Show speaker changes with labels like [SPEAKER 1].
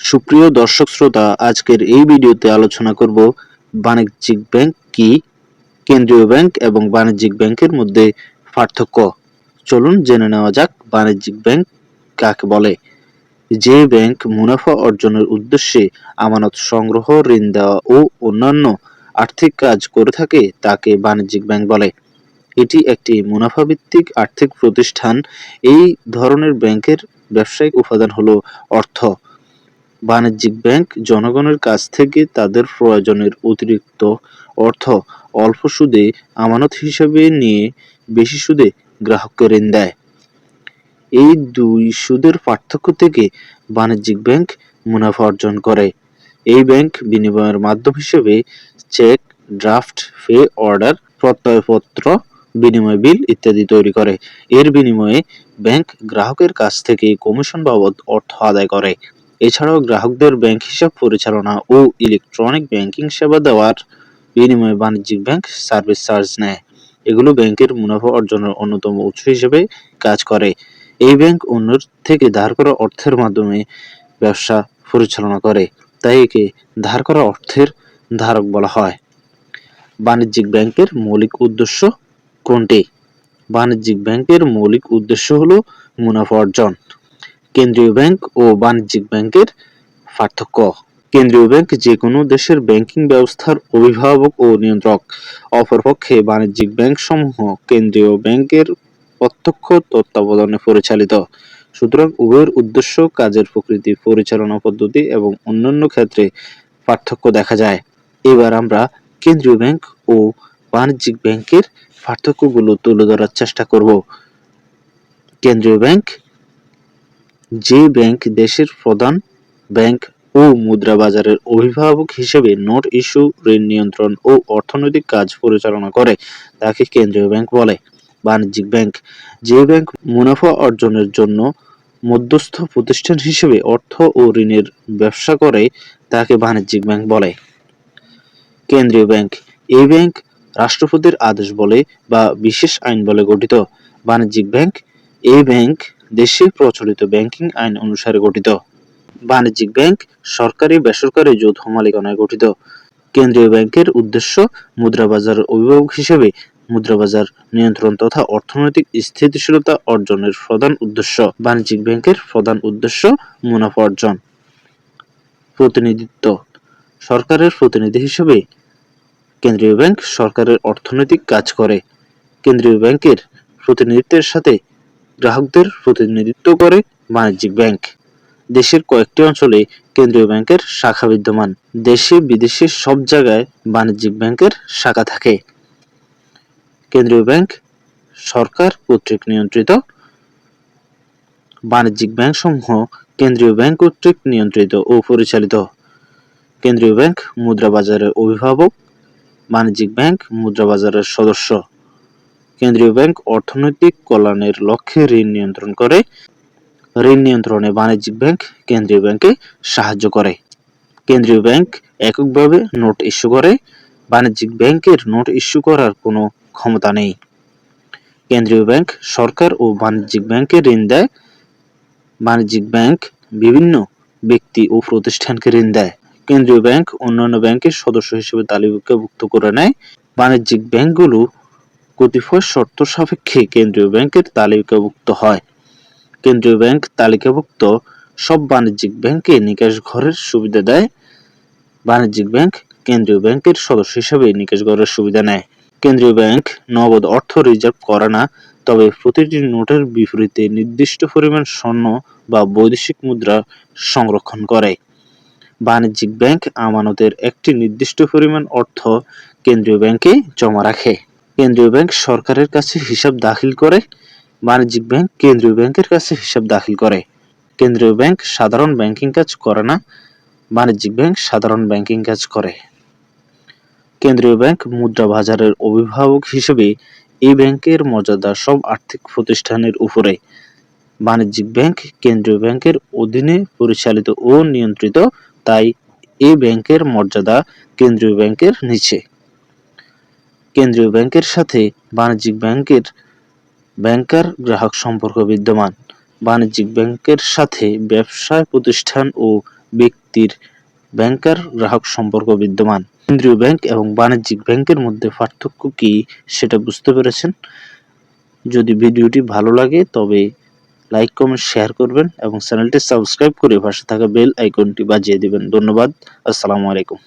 [SPEAKER 1] সুপ্রিয় দর্শক শ্রোতা, আজকের এই ভিডিওতে আলোচনা করব বাণিজ্যিক ব্যাংক কি, কেন্দ্রীয় ব্যাংক এবং বাণিজ্যিক ব্যাংকের মধ্যে পার্থক্য। চলুন জেনে নেওয়া যাক বাণিজ্যিক ব্যাংক কাকে বলে। যে ব্যাংক মুনাফা অর্জনের উদ্দেশ্যে আমানত সংগ্রহ, ঋণ দেওয়া ও অন্যান্য আর্থিক কাজ করে থাকে তাকে বাণিজ্যিক ব্যাংক বলে। এটি একটি মুনাফাভিত্তিক আর্থিক প্রতিষ্ঠান। এই ধরনের ব্যাংকের ব্যবসায়িক উপাদান হলো অর্থ। বাণিজ্যিক ব্যাংক জনগণের কাছ থেকে তাদের প্রয়োজনের অতিরিক্ত অর্থ অল্প সুদে আমানত হিসেবে নিয়ে বেশি সুদে গ্রাহককে ঋণ দেয়। এই দুই সুদের পার্থক্য থেকে বাণিজ্যিক ব্যাংক মুনাফা অর্জন করে। এই ব্যাংক বিনিময়ের মাধ্যম হিসেবে চেক, ড্রাফট, পে, অর্ডার, প্রত্যয়পত্র, বিনিময় বিল ইত্যাদি তৈরি করে। এর বিনিময়ে ব্যাংক গ্রাহকের কাছ থেকে কমিশন বাবদ অর্থ আদায় করে। এছাড়াও গ্রাহকদের ব্যাংক হিসাব পরিচালনা ও ইলেকট্রনিক ব্যাংকিং সেবা দেওয়ার বিনিময়ে বাণিজ্যিক ব্যাংক সার্ভিস চার্জ নেয়। এগুলো ব্যাংকের মুনাফা অর্জনের অন্যতম উৎস হিসেবে কাজ করে। এই ব্যাংক অন্যের থেকে ধার করা অর্থের মাধ্যমে ব্যবসা পরিচালনা করে, তাই একে ধার করা অর্থের ধারক বলা হয়। বাণিজ্যিক ব্যাংকের মৌলিক উদ্দেশ্য কোনটি? বাণিজ্যিক ব্যাংকের মৌলিক উদ্দেশ্য হলো মুনাফা অর্জন। কেন্দ্রীয় ব্যাংক ও বাণিজ্যিক ব্যাংকের পার্থক্য। কেন্দ্রীয় ব্যাংক যে কোনো দেশের ব্যাংকিং ব্যবস্থার অভিভাবক ও নিয়ন্ত্রক। অপরপক্ষে বাণিজ্যিক ব্যাংক সমূহ কেন্দ্রীয় ব্যাংকের প্রত্যক্ষ তত্ত্বাবধানে পরিচালিত। সুতরাং উভয়ের উদ্দেশ্য কাজের প্রকৃতি পরিচালনা পদ্ধতি এবং অন্যান্য ক্ষেত্রে পার্থক্য দেখা যায়। এবার আমরা কেন্দ্রীয় ব্যাংক ও বাণিজ্যিক ব্যাংকের পার্থক্যগুলো তুলে ধরার চেষ্টা করব। কেন্দ্রীয় ব্যাংক যে ব্যাংক দেশের প্রধান ব্যাংক ও মুদ্রা বাজারের অভিভাবক হিসেবে নোট ইস্যু, ঋণ নিয়ন্ত্রণ ও অর্থনৈতিক কাজ পরিচালনা করে, তাকে কেন্দ্রীয় ব্যাংক বলে। বাণিজ্যিক ব্যাংক, যে ব্যাংক মুনাফা অর্জনের জন্য মধ্যস্থ প্রতিষ্ঠান হিসেবে অর্থ ও ঋণের ব্যবসা করে, তাকে বাণিজ্যিক ব্যাংক বলে। কেন্দ্রীয় ব্যাংক, এই ব্যাংক রাষ্ট্রপতির আদেশ বলে বা বিশেষ আইন বলে গঠিত। বাণিজ্যিক ব্যাংক, এই ব্যাংক দেশে প্রচলিত ব্যাংকিং আইন অনুসারে গঠিত। বাণিজ্যিক ব্যাংক, সরকারি, বেসরকারি যৌথ মালিকানায় গঠিত। কেন্দ্রীয় ব্যাংকের উদ্দেশ্য মুদ্রা বাজারের অভিভাবক হিসেবে মুদ্রা বাজার নিয়ন্ত্রণ তথা অর্থনৈতিক স্থিতিশীলতা অর্জনের প্রধান উদ্দেশ্য। বাণিজ্যিক ব্যাংকের প্রধান উদ্দেশ্য মুনাফা অর্জন। প্রতিনিধিত্ব। সরকারের প্রতিনিধি হিসেবে কেন্দ্রীয় ব্যাংক সরকারের অর্থনৈতিক কাজ করে। কেন্দ্রীয় ব্যাংকের প্রতিনিধিত্বের সাথে গ্রাহকদের প্রতিনিধিত্ব করে বাণিজ্যিক ব্যাংক। দেশের কয়েকটি অঞ্চলে কেন্দ্রীয় ব্যাংকের শাখা বিদ্যমান। দেশে বিদেশে সব জায়গায় বাণিজ্যিক ব্যাংকের শাখা থাকে। কেন্দ্রীয় ব্যাংক, সরকার কর্তৃক নিয়ন্ত্রিত। বাণিজ্যিক ব্যাংক সমূহ কেন্দ্রীয় ব্যাংক কর্তৃক নিয়ন্ত্রিত ও পরিচালিত। কেন্দ্রীয় ব্যাংক মুদ্রা বাজারের অভিভাবক। বাণিজ্যিক ব্যাংক মুদ্রা বাজারের সদস্য। কেন্দ্রীয় ব্যাংক অর্থনৈতিক কল্যাণের লক্ষ্যে ঋণ নিয়ন্ত্রণ করে। ঋণ নিয়ন্ত্রণে বাণিজ্যিক ব্যাংক কেন্দ্রীয় ব্যাংকে সাহায্য করে। কেন্দ্রীয় ব্যাংক এককভাবে নোট ইস্যু করে। বাণিজ্যিক ব্যাংকের নোট ইস্যু করার কোনো ক্ষমতা নেই। কেন্দ্রীয় ব্যাংক সরকার ও বাণিজ্যিক ব্যাংকে ঋণ দেয়। বাণিজ্যিক ব্যাংক বিভিন্ন ব্যক্তি ও প্রতিষ্ঠানকে ঋণ দেয়। কেন্দ্রীয় ব্যাংক অন্যান্য ব্যাংকের সদস্য হিসেবে তালিকাভুক্ত করে নেয়। বাণিজ্যিক ব্যাংকগুলো কতিপয় শর্ত সাপেক্ষে কেন্দ্রীয় ব্যাংকের তালিকাভুক্ত হয়। কেন্দ্রীয় ব্যাংক তালিকাভুক্ত সব বাণিজ্যিক ব্যাংকে নিকাশ ঘরের সুবিধা দেয়। বাণিজ্যিক ব্যাংক কেন্দ্রীয় ব্যাংকের সদস্য হিসেবে নিকাশ ঘরের সুবিধা নেয়। কেন্দ্রীয় ব্যাংক নগদ অর্থ রিজার্ভ করে না, তবে প্রতিটি নোটের বিপরীতে নির্দিষ্ট পরিমাণ স্বর্ণ বা বৈদেশিক মুদ্রা সংরক্ষণ করে। বাণিজ্যিক ব্যাংক আমানতের একটি নির্দিষ্ট পরিমাণ অর্থ কেন্দ্রীয় ব্যাংকে জমা রাখে। কেন্দ্রীয় ব্যাংক সরকারের কাছে হিসাব দাখিল করে, বাণিজ্যিক ব্যাংক কেন্দ্রীয় ব্যাংকের কাছে হিসাব দাখিল করে। কেন্দ্রীয় ব্যাংক সাধারণ ব্যাংকিং কাজ করে না, বাণিজ্যিক ব্যাংক সাধারণ ব্যাংকিং কাজ করে। কেন্দ্রীয় ব্যাংক মুদ্রা বাজারের অভিভাবক হিসেবে এই ব্যাংকের মর্যাদা সব আর্থিক প্রতিষ্ঠানের উপরে। বাণিজ্যিক ব্যাংক কেন্দ্রীয় ব্যাংকের অধীনে পরিচালিত ও নিয়ন্ত্রিত, তাই এই ব্যাংকের মর্যাদা কেন্দ্রীয় ব্যাংকের নিচে। কেন্দ্রীয় ব্যাংকের সাথে বাণিজ্যিক ব্যাংকের ব্যাংকার গ্রাহক সম্পর্ক বিদ্যমান। বাণিজ্যিক ব্যাংকের সাথে ব্যবসায় প্রতিষ্ঠান ও ব্যক্তির ব্যাংকার গ্রাহক সম্পর্ক বিদ্যমান। কেন্দ্রীয় ব্যাংক এবং বাণিজ্যিক ব্যাংকের মধ্যে পার্থক্য কি সেটা বুঝতে পেরেছেন? যদি ভিডিওটি ভালো লাগে, তবে লাইক, কমেন্ট, শেয়ার করবেন এবং চ্যানেলটি সাবস্ক্রাইব করে পাশে থাকা বেল আইকনটি বাজিয়ে দিবেন। ধন্যবাদ। আসসালামু আলাইকুম।